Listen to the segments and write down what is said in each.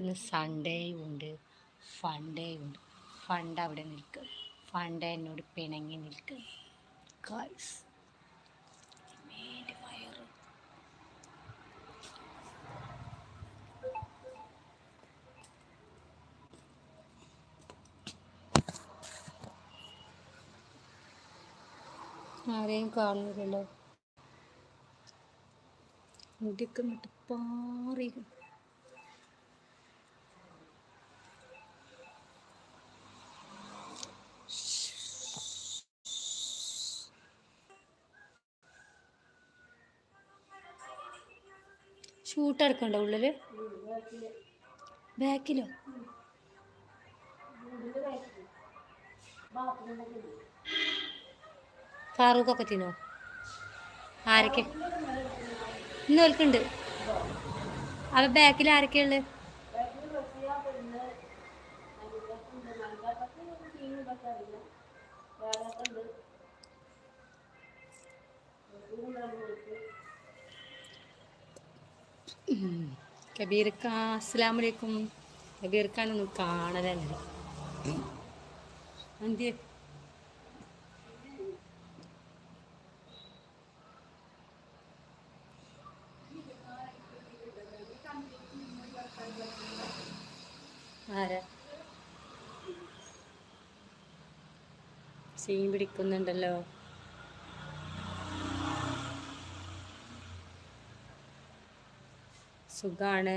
ഇന്ന് സൺഡേയും ഉണ്ട് ഫണ്ടേയും ഉണ്ട് ഫണ്ട് അവിടെ നിൽക്കും. ഫണ്ട് എന്നോട് പിണങ്ങി നിൽക്കും. വയറ്. ആരെയും കാണുന്നില്ലല്ലോ. മുടിയൊക്കെ പാറി ഷൂട്ട് എടുക്കണ്ടോ ഉള്ളിൽ? ബാക്കിലോ? ഫാറൂഖൊക്കെ തിന്നോ? ആരൊക്കെ? ഇന്ന് ഓൽക്കുണ്ട്. അവ ബാക്കിൽ ആരൊക്കെയുള്ളത് കബീർക്ക അസ്സലാമു അലൈക്കും കബീർക്കാനൊന്നും കാണലല്ലേ? എന്തിയെ ആരാ? സീൻ പിടിക്കുന്നുണ്ടല്ലോ. സുഖാണ്.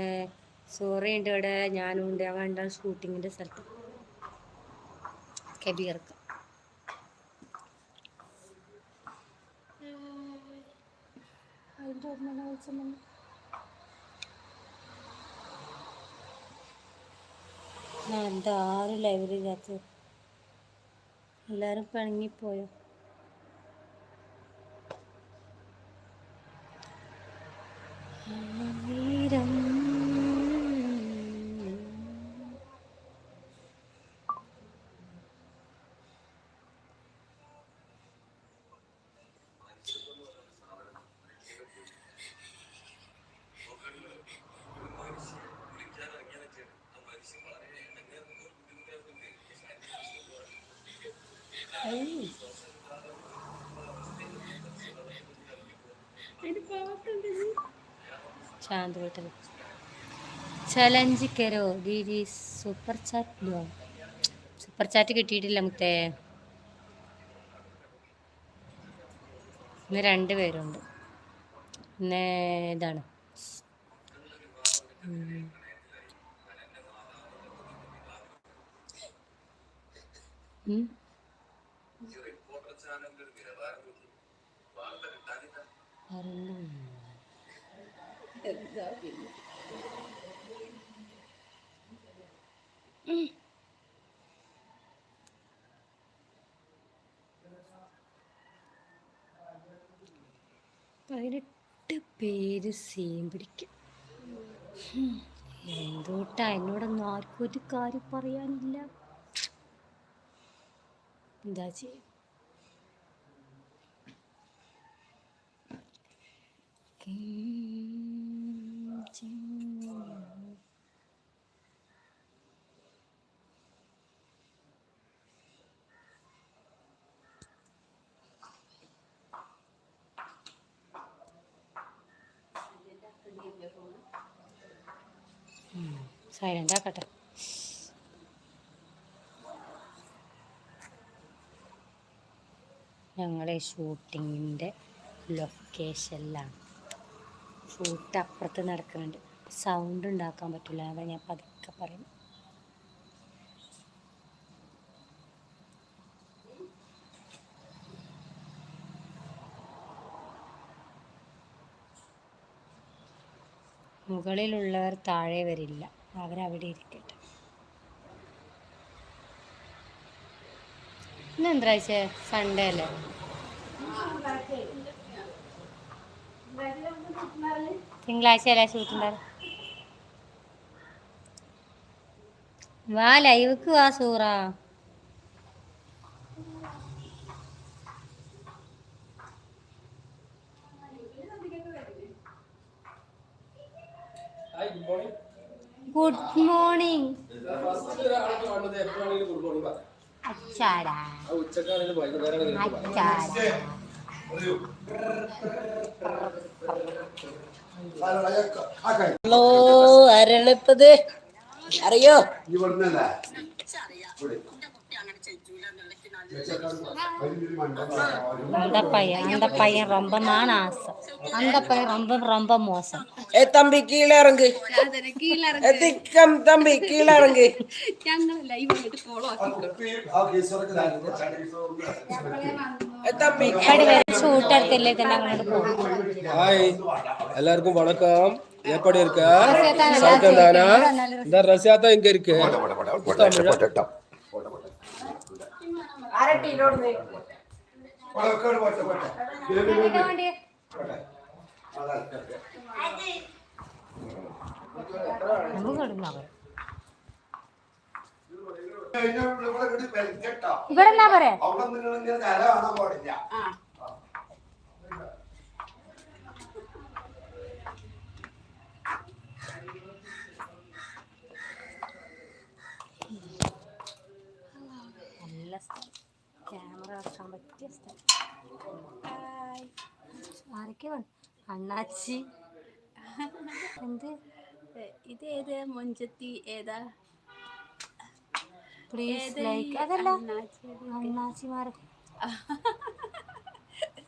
സോറി ഉണ്ട് ഇവിടെ. ഞാനും ഉണ്ട് അവൻ ഉണ്ടാവും ഷൂട്ടിങ്ങിന്റെ സ്ഥലത്ത്. കബീർക്ക് എന്താ ആരും ലൈബ്രറിയില്ലാത്ത എല്ലാവരും പിണങ്ങിപ്പോയോ വീരം ശാന്ത വീട്ടിൽ ചലഞ്ച് കരോ ദീദി സൂപ്പർ ചാറ്റ് സൂപ്പർ ചാറ്റ് കിട്ടിയിട്ടില്ല മുത്തേ. ഇന്ന് രണ്ട് പേരുണ്ട്. ഇന്ന് ഇതാണ്. ഉം. ആരെങ്കിലും പതിനെട്ട് പേര് സീം പിടിക്കും എന്തോട്ടാ എന്നോടൊന്നും ആർക്കും ഒരു കാര്യം പറയാനില്ല എന്താ ചെയ്യും ആക്കട്ടെ ഞങ്ങളെ ഷൂട്ടിങ്ങിന്റെ ലൊക്കേഷനിലാണ് ഷൂട്ട് അപ്പുറത്ത് നടക്കുന്നുണ്ട് സൗണ്ട് ഉണ്ടാക്കാൻ പറ്റില്ല അവിടെ ഞാൻ പതുക്കെ പറയും. മുകളിലുള്ളവർ താഴെ വരില്ല. അവരവിടെ ഇരിക്കട്ടെ. ഇന്ന് എന്താ സൺഡേ അല്ലേ? തിങ്കളാഴ്ച അല്ലേ ഷൂട്ടുണ്ടാവും വാ ലൈവ്ക്ക് വാ സൂറ. ഗുഡ് മോർണിംഗ് അച്ചാടാ. അച്ചാടാ. ഹലോ ആരാണിപ്പത് അറിയോ? ഇവിടുന്നല്ലേ? அந்த பையன் அந்த பையன் ரொம்ப மான ஆசை அந்த பையன் ரொம்ப ரொம்ப மோசம் ஏ தம்பி கீழே இறங்கு திக்கம் தம்பி கீழே இறங்கு ஹாய் எல்லாருக்கும் வணக்கம் எப்படி இருக்க சௌக்கியம் தானா இந்த ரஷ்யா தான் இங்க இருக்கு ഇവിടെ എന്നാ പറയാ? അവിടെ നിങ്ങൾ ഇങ്ങനെ നില കാണാൻ പാടില്ല. നല്ല സ്ഥലം. ക്യാമറ വെക്കാൻ പറ്റിയ സ്ഥലം. ആരൊക്കെ അണ്ണാച്ചി. എന്ത്? ഇത് ഏത് മൊഞ്ചത്തി ഏതാ? പ്ലീസ് ലൈക്ക് അതല്ല അണ്ണാച്ചിമാരെ.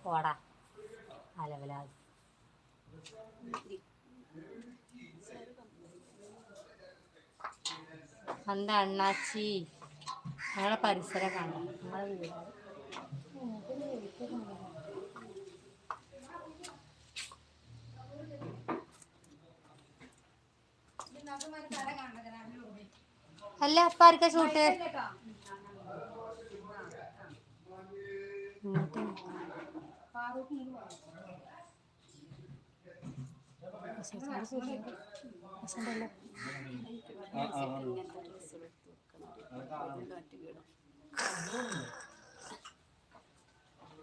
പോടാ. അലവലാതി. എന്താ അണ്ണാച്ചി? ഞങ്ങളെ പരിസരം കാണാം ഞങ്ങളെ വീട്. അല്ല അപ്പ ആർക്കാ ഷൂട്ട്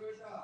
Gracias.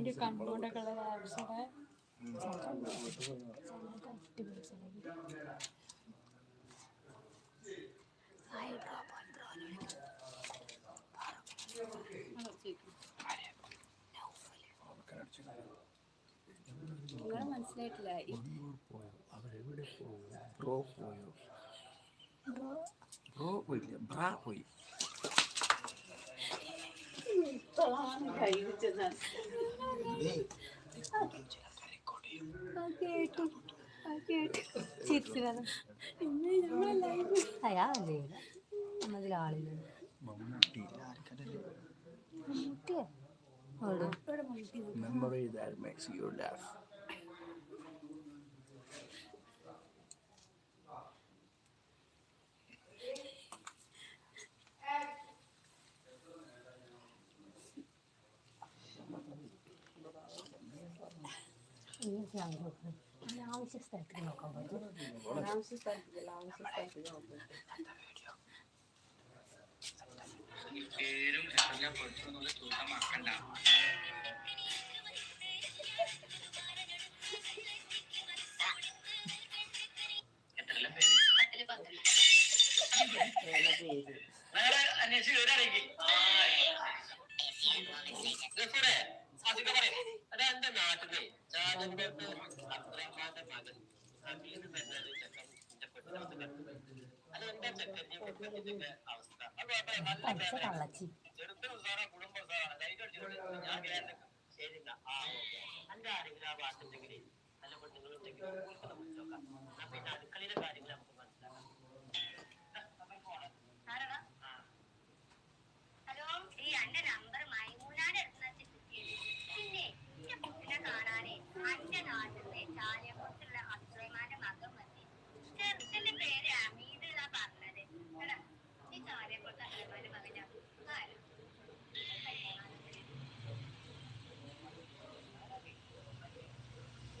നിങ്ങളെ ഒരാളെ പരിചയപ്പെടുത്തി കൊടുക്കട്ടെ അങ്ങോട്ട് വരി ഒരു ഹായ് കൊടുത്തേ ഞങ്ങൾ നിങ്ങളൊരായി വരും സൂപ്പർ ആയിരിക്കണല്ലോ ഞാൻ വിചാരിച്ചു നിങ്ങൾക്ക് നല്ലൊരു മതിയായോ അതിന്റെ കണ്ണുകൊണ്ടൊക്കെ ഉള്ള ആവശ്യമൊക്കെ നിങ്ങളെ മനസ്സിലായിട്ടില്ല ഇത് ഇപ്പോഴാണ് കൈ വെച്ചതാണ് കേട്ടു കേട്ടു ചിരിച്ചില്ല ഇന്ന് ഞങ്ങളെ ലൈവ് അയാ ചെയ്യില്ല നമ്മതിൽ ആളില്ല മമ്മൂട്ടി മമ്മൂട്ടിയോ അവിടെ memory that makes you laugh ഇങ്ങനത്തെ ആൾ നോക്കണം അതിന് ആവശ്യ സ്ഥലത്ത് നോക്കാൻ പറ്റും ആവശ്യ സ്ഥലത്തില്ല ആവശ്യ സ്ഥലത്ത് നോക്കും പൈസ തള്ളച്ചി ഹലോ ഈ അന്റെ നമ്പർ മൈമൂനാടെ അടുത്ത് കിട്ടിയത് പിന്നെ എന്റെ കുട്ടിനെ കാണാനേ അന്റെ നാട്ടിലെ ചാലിയപ്പുറത്തുള്ള അസുലൈമാന്റെ മകൻ മതി ചെറുക്കന്റെ പേര് അമീദ് എന്നാ പറഞ്ഞത് എടാ ഈ ചാലിയപ്പുറത്തെ അസുലൈമാന്റെ മകന്റെ ആരാ? സൗണ്ട് ഇല്ല എന്തിനാ ഡെയിലി ഓന്റെ കുടുംബത്തിൽ പോകാനൊക്കെ? നിങ്ങൾ ഇങ്ങോട്ട് കണ്ടിട്ടുണ്ടാ? ആ ചെറുക്കന് കുടുംബമൊക്കെ നിങ്ങൾ വേറെ എങ്ങോട്ടോ ചെന്നു. അതങ്ങക്ക് നല്ലത്. ആയ മനുഷ്യങ്ങളോട് ആ കുടുംബം നല്ലതാന്നൊക്കെ പറഞ്ഞത് മാണ്ടേ നമുക്ക് ഇച്ചറിയില്ല. ചെക്കനും കുടുംബമൊക്കെ നല്ലതേക്കാരം ആ കുട്ടിനെ ഇങ്ങോട്ട് കെട്ടിച്ചിട്ടുണ്ടെങ്കിൽ ഇവിടെ നടക്കുന്ന കാര്യങ്ങൾ നീ നോക്കണം അത്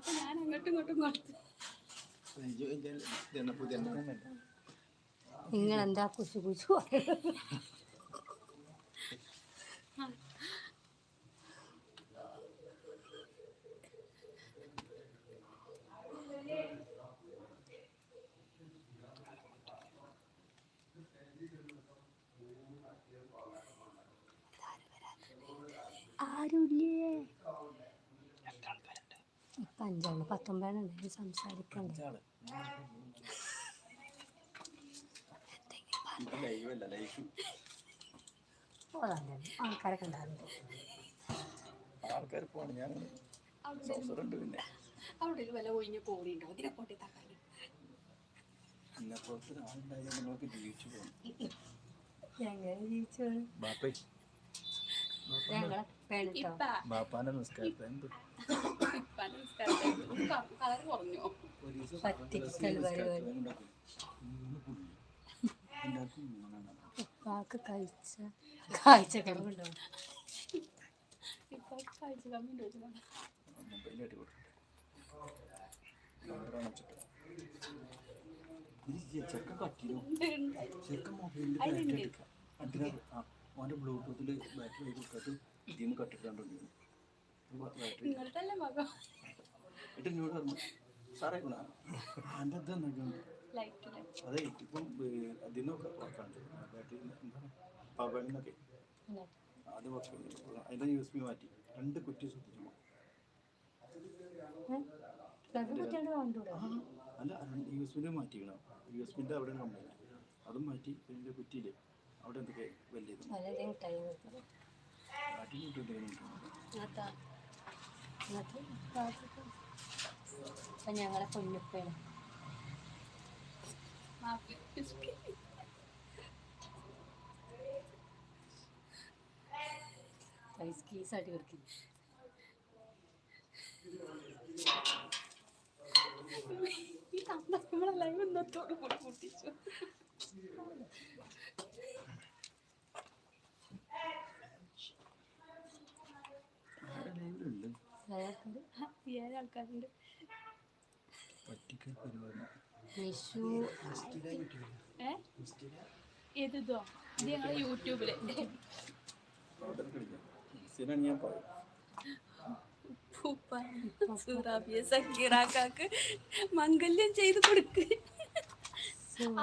അപ്പൊ ഞാൻ അങ്ങോട്ടും ഇങ്ങോട്ടും ഇതെന്നെ പുതിയ കുശു കുശു ആരുമില്ലേ ഇപ്പൊ അഞ്ചാണ് live. പോകാൻ ആൾക്കാരൊക്കെ ഉണ്ടാകുന്നുണ്ട് ആൾക്കാർ പോവാണ് ഞാൻ സൗസറുണ്ട് പിന്നെ. അവിടെ ഒരു വില ഒഴിഞ്ഞ കോടി ഉണ്ടോ ഇതിനെ പൊട്ടി പോകും ഞങ്ങൾ ജീവിച്ചു ബാപ്പേ. ഞങ്ങളെ പേണിട്ടോ ഇപ്പ ബാപ്പാന്റെ നിസ്കാരത്തെ എന്ത്? ഇപ്പാന്റെ നിസ്കാരത്തിൽ കളർ കുറഞ്ഞോ? പറ്റിക്കൽ പരിപാടി. ഉപ്പാക്ക് കഴിച്ച കാഴ്ച ഈ ചെക്കൻ കട്ടിയോ ചെക്കൻ മൊബൈലിൽ ഓന്റെ ബ്ലൂടൂത്തിൽ ബാറ്ററി ആയി കൊടുത്തിട്ട് ഇതിൽ നിന്ന് കട്ടിട്ടാണ്ട് ബാറ്ററി നിങ്ങളുടെ മകം എന്നിട്ട് എന്നോട് പറഞ്ഞു സാറേ ഗുണ എന്റെ അതെ ഇപ്പം ഏഹ്, അതിനൊക്കെ വർക്കാണ് ബാറ്ററി എന്താണ് പവർ ബാങ്കിനൊക്കെ അത്. വർക്ക് അതിന്റെ യു എസ് ബി മാറ്റി. രണ്ട് കുറ്റി ശ്രദ്ധിച്ചു അല്ല യു എസ് ബിന്റെ മാറ്റിക്കണം യു എസ് ബിന്റെ അവിടെ കമ്പനി അതും മാറ്റി കുറ്റിയില്ലേ അവിടെ എന്തൊക്കെ വലിയത് അപ്പൊ ഞങ്ങളെ പൊന്നുപ്പയാണ് പൈസ കീസാട്ടി കൊടുക്കും. ഈ തന്ന നമ്മളെ ലൈവ് ഇന്നത്തോട് കൂടി പൊട്ടിച്ചു ഏഴ് ആൾക്കാരുണ്ട്. വിഷു ഏ? ഏതോ ഇത് ഞങ്ങളെ യൂട്യൂബിൽ. സക്കീറാക്കാക്ക് മംഗല്യം ചെയ്ത് കൊടുക്ക്.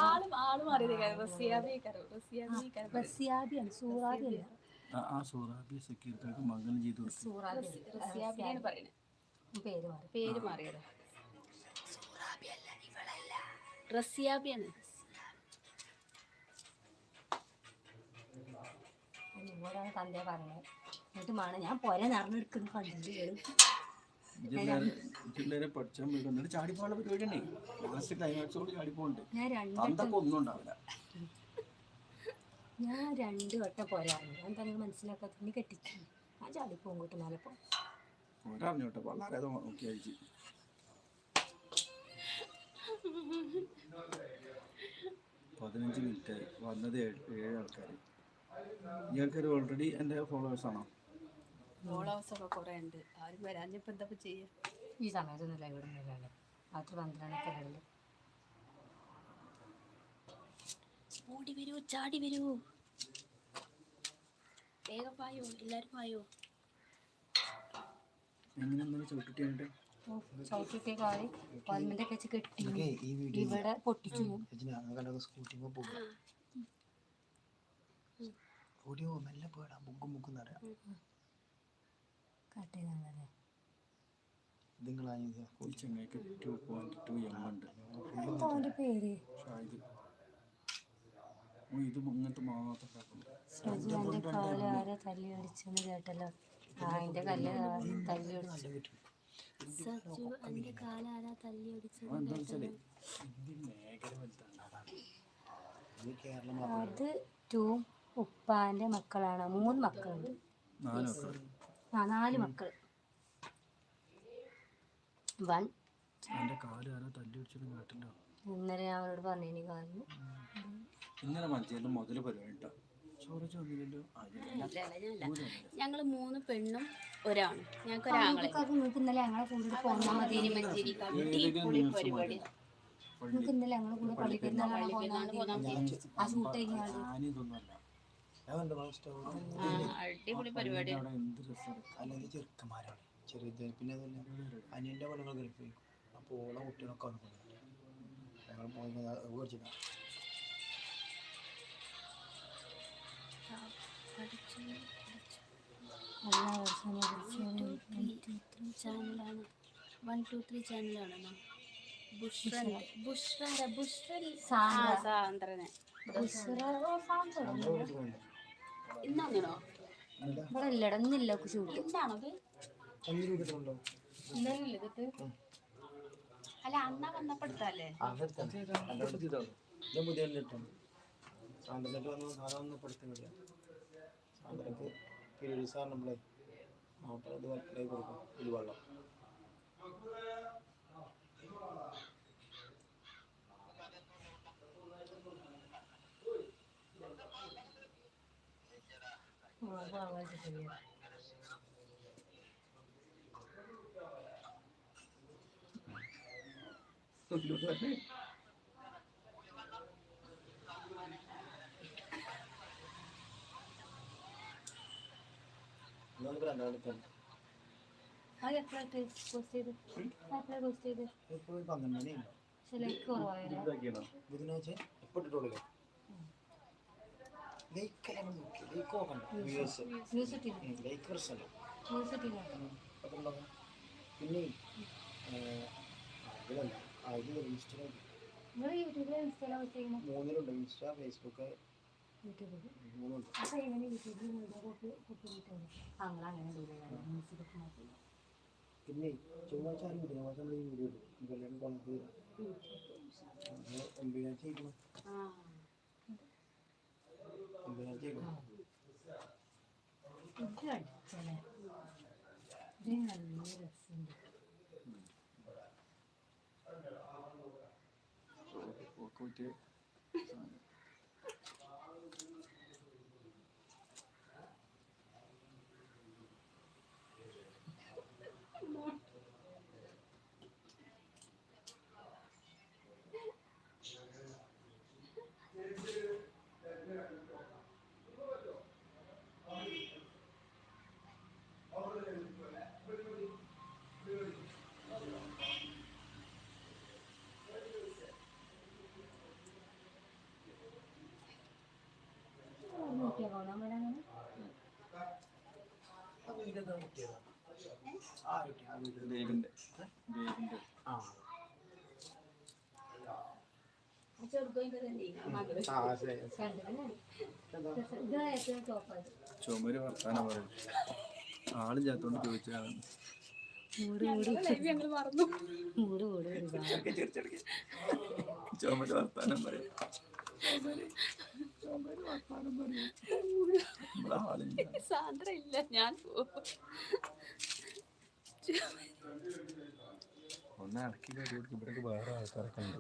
ആളും ആൾ മാറിയത് റസിയാബിക്കാരോ റസിയാബിക്കാരോ റസിയാബിയാണ് സൂറാബിയല്ല ആ ആ സൂറാബി സെക്യൂരിറ്റിക്ക് മംഗലം ചെയ്തു കൊടുത്തു. സൂറാബി റസിയാബിയാണ് പറയുന്നത്. പേര് മാറി. പേര് മാറിയത്. റസിയാബിയാണ് നിങ്ങളോടാണ് തന്തേ പറഞ്ഞത് എന്നിട്ട് വേണം ഞാൻ പോരെ നടന്നെടുക്കുന്നു കണ്ടിട്ട് പിള്ളേരെ പഠിച്ചാൽ പോയി എന്നിട്ട് ചാടിപ്പോയുള്ള പരിപാടിയാണേ ലാസ്റ്റ് ക്ലൈമാക്സോട് ചാടിപ്പോണ്ട് ഞാൻ രണ്ട് തന്തൊക്കെ ഒന്നും ഉണ്ടാവില്ല ഞാൻ രണ്ട് വട്ടം പോരായിരുന്നു ഞാൻ തന്നെ മനസ്സിലാക്കാത്ത ഇനി കെട്ടിച്ചു ഞാൻ ചാടിപ്പോകും കൂട്ടും നാലപ്പോ ഒരറിഞ്ഞോട്ടെ വളരെ നോക്കി അയച്ചു പതിനഞ്ച് മിനിറ്റ് ആയി വന്നത് ഏഴ് ആൾക്കാർ ഈ ആൾക്കാർ ഓൾറെഡി എന്റെ ഫോളോവേഴ്സ് ആണോ? ഫോളോവേഴ്സ് ഒക്കെ കുറേ ഉണ്ട്. ആരും വരാഞ്ഞപ്പോൾ എന്താ ചെയ്യാ? ഈ സമയത്തൊന്നും ലൈവ് ഇടുന്നില്ലല്ലോ രാത്രി പന്ത്രണ്ടൊക്കെ ഉള്ളു ഓടി വരൂ ചാടി വരൂ. വേഗം പായോ എല്ലാരും പായോ ചവിട്ടിട്ടേ കാറി പതിനെന്റെ ഒക്കെ വെച്ച് കെട്ടി. ഈ വീഡിയോ ഇവിടെ പൊട്ടിച്ചു. ഓടിയോ മെല്ലെ പോയടാ മുക്കും മുക്കും എന്നറിയാം കട്ട് ചെയ്താണല്ലേ നിങ്ങളായത് ഈ പോയിന്റ് ടു എം ഉണ്ട്. അവന്റെ പേര്? ഇത് ഇങ്ങനത്തെ എന്റെ കാൽ ആരെ തല്ലി അടിച്ചെന്ന് കേട്ടല്ലോ? ആ എന്റെ കല്ല് തല്ലി അടിച്ചു സജു എന്റെ കാലാരാ തല്ലി അടിച്ചെന്ന് കേട്ടല്ലോ അത് ടൂ ഉപ്പാന്റെ മക്കളാണ്. മൂന്ന് മക്കളുണ്ട്. ആ നാല് മക്കൾ വൺ. കാൽ ആരോ ഇന്നലെ ഞാൻ അവരോട് പറഞ്ഞു കാലിന്. ഇന്നലെ മഞ്ചേരിയിൽ മുതൽ പരിപാടി കേട്ടോ മൂന്ന് പെണ്ണും ഒരാണും. ഞങ്ങൾക്ക് ഒരാളെ ഇന്നലെ ഞങ്ങളെ കൂടെ പോന്നാ മതി മഞ്ചേരി അടിപൊളി പരിപാടി. ഇന്നലെ ഞങ്ങളെ കൂടെ ആ ഷൂട്ട് അടിപൊളി ചെറുക്കന്മാരാണ്. പിന്നെ അതല്ല അനിയന്റെ ഗൾഫിൽ അപ്പോൾ ഓളെ കുട്ടികളൊക്കെ വന്നിട്ടുണ്ട്. ഞങ്ങൾ പോയി എല്ലാ വർഷവും വിളിച്ചു ചാനലാണ് വൺ ടു ത്രീ ചാനലാണ് ബുഷ്രന്റെ ബുഷ്ര ബുഷ്രൻ സാന്ദ്ര. ആ, സാന്ദ്രനെ ഇന്നാണോ ഇവിടെ ഷൂട്ട് ഇന്നാണത് ഇന്നലെ അല്ല അന്നാ വന്നപ്പെടുത്തല്ലേ ഞാൻ പുതിയ ഇട്ടു സാന്ദ്രനായിട്ട് വന്ന് സാധാരണ സാന്ദ്രക്ക് പീരീഡ് സാർ നമ്മളെ മാപ്പിള ഇത് കൈ കൊടുക്കും. ഒരു വെള്ളം. നമുക്ക് രണ്ടാമത്തെ പിന്നെ അതിലല്ല അതിൽ ഇൻസ്റ്റാഗ്രാം മൂന്നിലുണ്ട് ഇൻസ്റ്റാ ഫേസ്ബുക്ക് യൂട്യൂബിൽ അപ്പോൾ എങ്ങനെ യൂട്യൂബിൽ വീഡിയോ കോപ്പി കിട്ടുന്നത് അങ്ങനെ അങ്ങനെ വീഡിയോ മ്യൂസിക്കൊക്കെ മാറ്റി പിന്നെ ചൊവ്വാഴ്ച ആരും ബുധനാഴ്ച നമ്മൾ ഈ വീഡിയോ ഈ കല്യാണം കൊണ്ടത് ഒമ്പതിനാഴ്ച ആയിരിക്കണം ഒമ്പതിനാഴ്ച ആയിരിക്കണം നല്ല രസമുണ്ട്. ഒക്കെ പറ്റിയ ദേവിന്റെ ടോപ്പായത് ചുമര് വർത്താനം പറയും. ആളും ചാത്തോണ്ട് കൂട് ചുമര് വർത്താനം പറയും. സാന്ദ്ര ഇല്ല ഞാൻ പോകും ഒന്ന് ഇടയ്ക്ക് ഇവിടേക്ക് വേറെ ആൾക്കാരൊക്കെ ഉണ്ട്.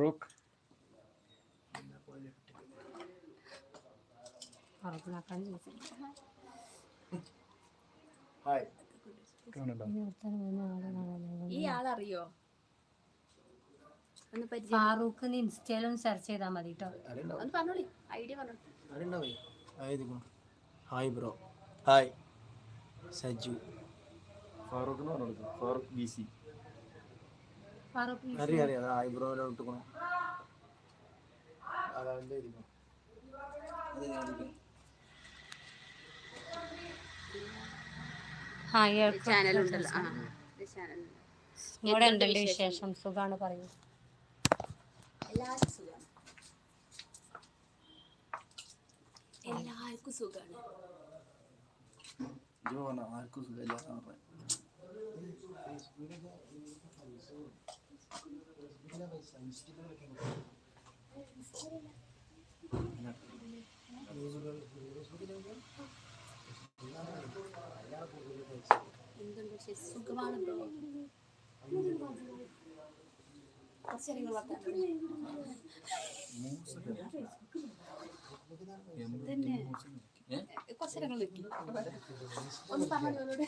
റോക്ക് ഈ ആളറിയോ? ഫാറൂഖ് ഇൻസ്റ്റയിലൊന്ന് സെർച്ച് ചെയ്താൽ മതി കേട്ടോ idea hi hi bro. Hi. Saju. Farooq എന്ന് പറഞ്ഞു കൊടുക്കും ഫാറൂഖ് ബി സി അറിയാം അറിയാം. ഹായ് ബ്രോയിലെ അതവന്റെ ഇവിടെ എന്തുണ്ട് വിശേഷം? സുഖാണ് പറയൂ. എല്ലാവർക്കും സുഖമാണ് ജോ പറഞ്ഞ ആർക്കും സുഖമില്ല പറഞ്ഞു സുഖമാണ് ബ്രോ കുറച്ച് കാര്യങ്ങൾ വർത്താനം തന്നെ കുറച്ച് കാര്യങ്ങൾ വെക്കി ഒന്ന് പറഞ്ഞോളൂടെ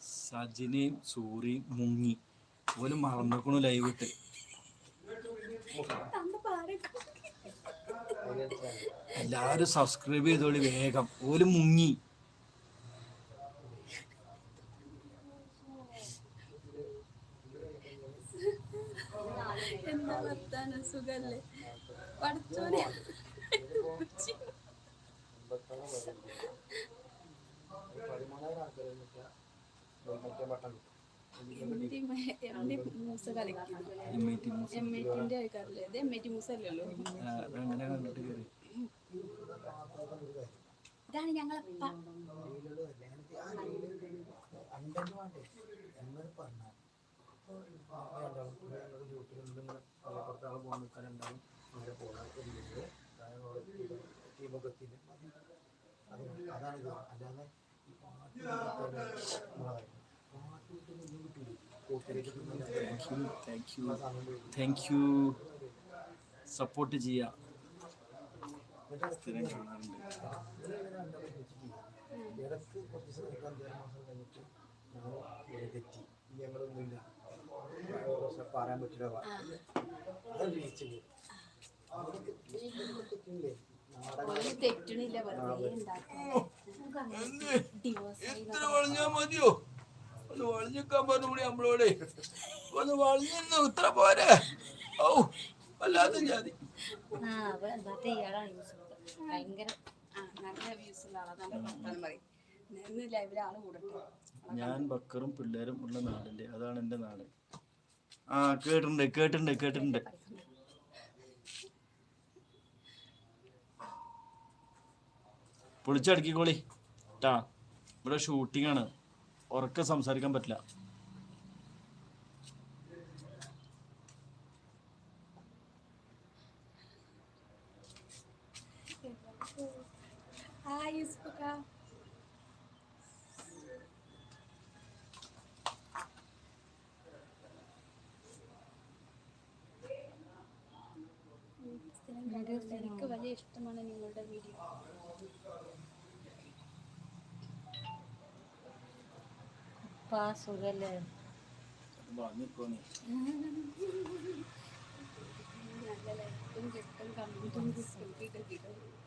സജിനെയും സൂറിയും മുങ്ങി. ഓൽ മറന്നേക്കണു ലൈവ് ഇട്ട്. എല്ലാരും സബ്സ്ക്രൈബ് ചെയ്തോളി വേഗം. ഓൽ മുങ്ങി. എന്താ വർത്താനം? സുഖല്ലേ? പഠിച്ചോനെ. പതിമൂന്നായിരം മറ്റേ ബട്ടൺ മൂസ കളിക്കുന്നു. എം ഐ ടിന്റെ ആൾക്കാരല്ലേ? ഇത് എം ഐ ടി മൂസ അല്ലല്ലോ ഇതാണ് ഞങ്ങളപ്പ അണ്ടന് വേണ്ടേ എന്നൊരു കിട്ടില്ല you thank you thank you support ചെയ്യാ. സ്ഥിരം കാണാറുണ്ട്. കുറച്ച് അഞ്ചാറ് മാസം കഴിഞ്ഞിട്ട് തെറ്റി ഞങ്ങളൊന്നുമില്ല പറയാൻ പറ്റില്ല തെറ്റണില്ല വെറുതെ വളഞ്ഞാ മതിയോ? ഒന്ന് വളഞ്ഞിക്കാൻ പറഞ്ഞുകൂടി നമ്മളോട്. ഒന്ന് വളഞ്ഞു ഇത്ര പോരെ. ഓ വല്ലാത്ത ജാതി. ഞാൻ ബക്കറും പിള്ളേരും ഉള്ള നാടിന്റെ അതാണ് എന്റെ നാട്. ആ കേട്ടിട്ടുണ്ട് കേട്ടിട്ടുണ്ട് കേട്ടിട്ടുണ്ട്. പൊളിച്ചടക്കിക്കോളി. ട്ടാ ഇവിടെ ഷൂട്ടിംഗ് ആണ്. ഉറക്കെ സംസാരിക്കാൻ പറ്റില്ല. എനിക്ക് വലിയ ഇഷ്ടമാണ് നിങ്ങളുടെ വീഡിയോ ഉപ്പാ സുഖല്ലേ വാങ്ങിക്കോണേ നല്ല ലൈറ്റും കിട്ടും കമ്പിട്ടും കിട്ടും കിട്ടും കിട്ടും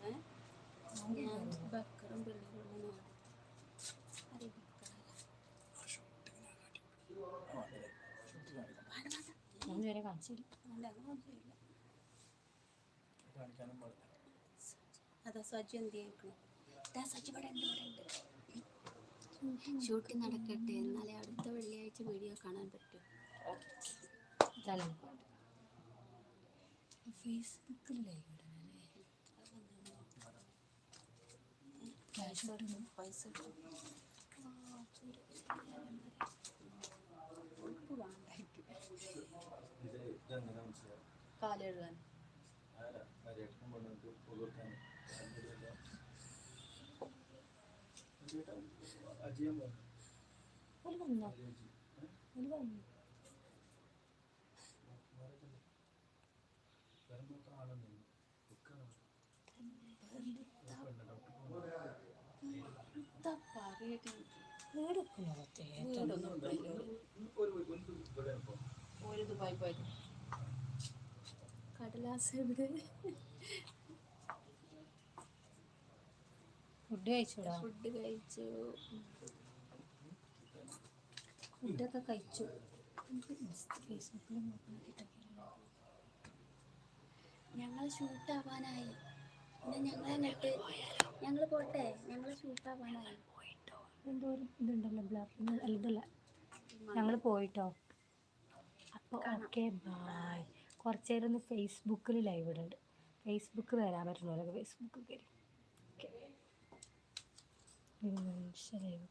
ഏഹ് ഞാൻ ബക്കറും അത് ഞാൻ ഇതുവരെ കാണിച്ചില്ല അതാ സജി എന്ത് ചെയ്യണം? സജി ഇവിടെ ഉണ്ട് ഇവിടെ ഉണ്ട് ഷൂട്ടിംഗ് നടക്കട്ടെ. എന്നാലേ അടുത്ത വെള്ളിയാഴ്ച വീഡിയോ കാണാൻ പറ്റൂ. ഫേസ്ബുക്കിലേ ക്യാഷ് പൈസ കാലെഴുതാൻ ആരാ? മര്യാദക്കും അജിയാൻ പറഞ്ഞു ഒരു വന്നോ ഒരു വന്നു വരുമ്പോൾ ആളൊന്നും എന്താ പറയട്ടെ വീടൊക്കെ വീടൊന്നും ഒരു ഒരു ഇവിടെ ഇപ്പോൾ ഒരു ദുബായ് പോയത് കടലാസ് എവിടെ ഫുഡ് കഴിച്ചൂടാ? ഫുഡ് കഴിച്ചു. ഫുഡൊക്കെ കഴിച്ചു. ഫേസ്ബുക്കിൽ ഷൂട്ട് ആവാനായി ഷൂട്ടാവാനായി. പിന്നെ ഞങ്ങൾ എന്നിട്ട് ഞങ്ങൾ പോട്ടെ? ഞങ്ങൾ ഷൂട്ടാവാനായി. എന്തോ ഒരു ഇതുണ്ടല്ലോ ബ്ലർ അല്ലതല്ല. ഞങ്ങൾ പോയിട്ടോ? അപ്പോൾ ഓക്കെ ബായ്. കുറച്ച് നേരം ഒന്ന് ഫേസ്ബുക്കിൽ ലൈവ് ഇടുന്നുണ്ട് ഫേസ്ബുക്ക് വരാൻ പറ്റുന്നവരൊക്കെ ഫേസ്ബുക്ക് കയറി ഓക്കെ മനുഷ്യ ലൈവ്